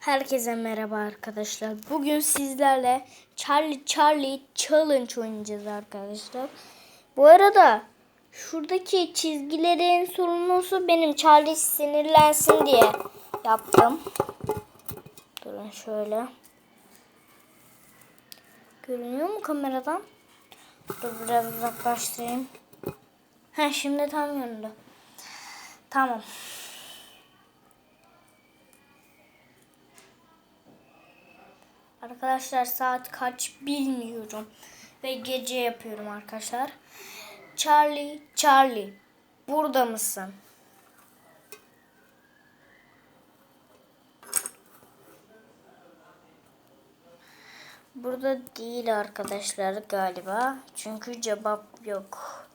Herkese merhaba arkadaşlar. Bugün sizlerle Charlie Charlie Challenge oynayacağız arkadaşlar. Bu arada şuradaki çizgilerin sorumlusu benim Charlie sinirlensin diye yaptım. Durun şöyle. Görünüyor mu kameradan? Dur biraz uzaklaştırayım. Ha şimdi tam göründü. Tamam. Arkadaşlar saat kaç bilmiyorum. Ve gece yapıyorum arkadaşlar. Charlie, Charlie. Burada mısın? Burada değil arkadaşlar galiba. Çünkü cevap yok.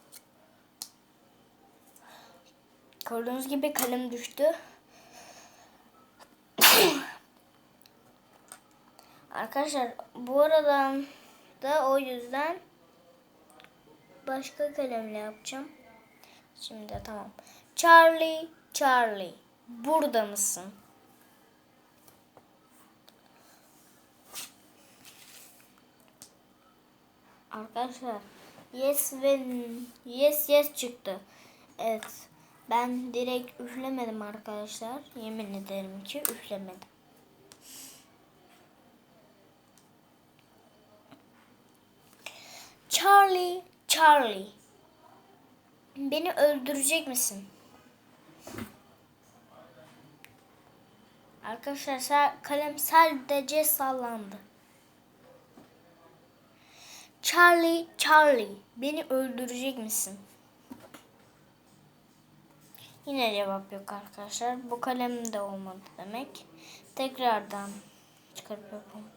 Gördüğünüz gibi kalem düştü. Arkadaşlar bu arada da o yüzden başka kalemle yapacağım. Şimdi tamam. Charlie, Charlie. Burada mısın? Arkadaşlar yes ve yes yes çıktı. Evet. Ben direkt üflemedim arkadaşlar. Yemin ederim ki üflemedim. Charlie, Charlie. Beni öldürecek misin? Arkadaşlar kalem sadece sallandı. Charlie, Charlie. Beni öldürecek misin? Yine cevap yok arkadaşlar. Bu kalem de olmadı demek. Tekrardan çıkarıp yapalım.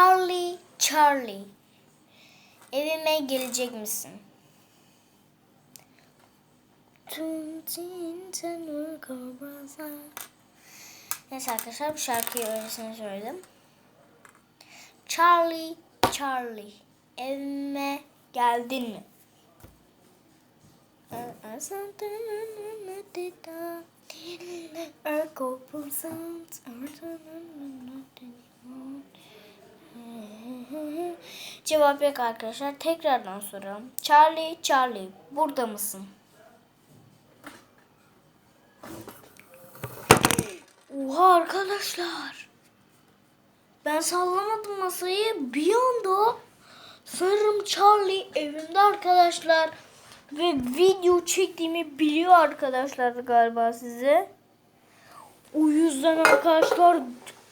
Charlie, Charlie. Evime gelecek misin? Neyse arkadaşlar bu şarkıyı öylesine söyledim. Charlie, Charlie. Evime geldin mi? Cevap yok arkadaşlar. Tekrardan soralım. Charlie, Charlie, burada mısın? Oha arkadaşlar. Ben sallamadım masayı. Bir anda sanırım Charlie evimde arkadaşlar. Ve video çektiğimi biliyor arkadaşlar galiba size. O yüzden arkadaşlar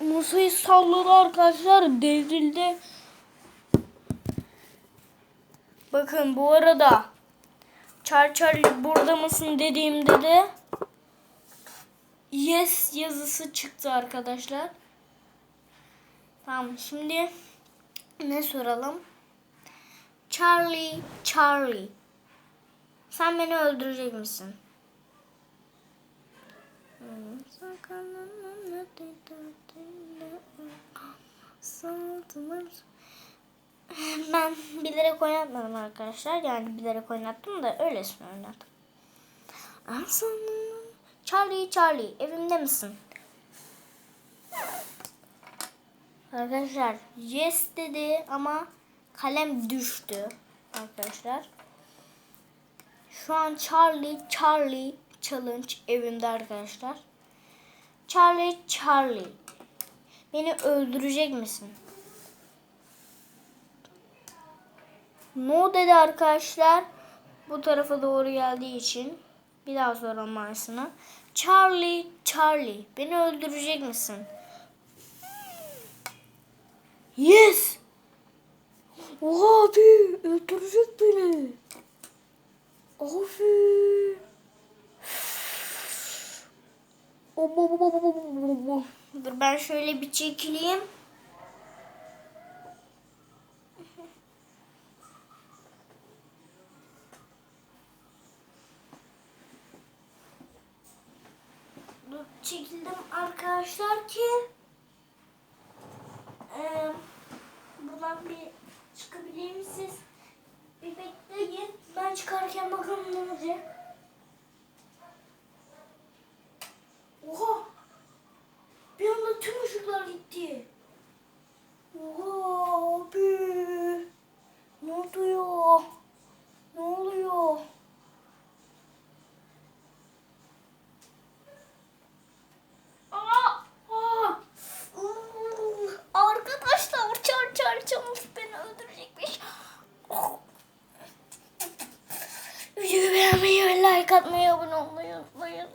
masayı salladı arkadaşlar. Devrildi. Bakın bu arada Char Charlie burada mısın dediğimde de yes yazısı çıktı arkadaşlar. Tamam şimdi ne soralım? Charlie, Charlie. Sen beni öldürecek misin? Ben bilerek oynatmadım arkadaşlar. Yani bilerek oynattım da öylesine oynattım. Charlie, Charlie evimde misin? Arkadaşlar yes dedi ama kalem düştü arkadaşlar. Şu an Charlie Charlie challenge evimde arkadaşlar. Charlie Charlie beni öldürecek misin? No dedi arkadaşlar. Bu tarafa doğru geldiği için bir daha soralım aynısını. Charlie Charlie beni öldürecek misin? Yes. Oha abi öldürecek beni. Abi. Dur ben şöyle bir çekileyim. Çekildim arkadaşlar ki like atmayı abone olmayı unutmayın.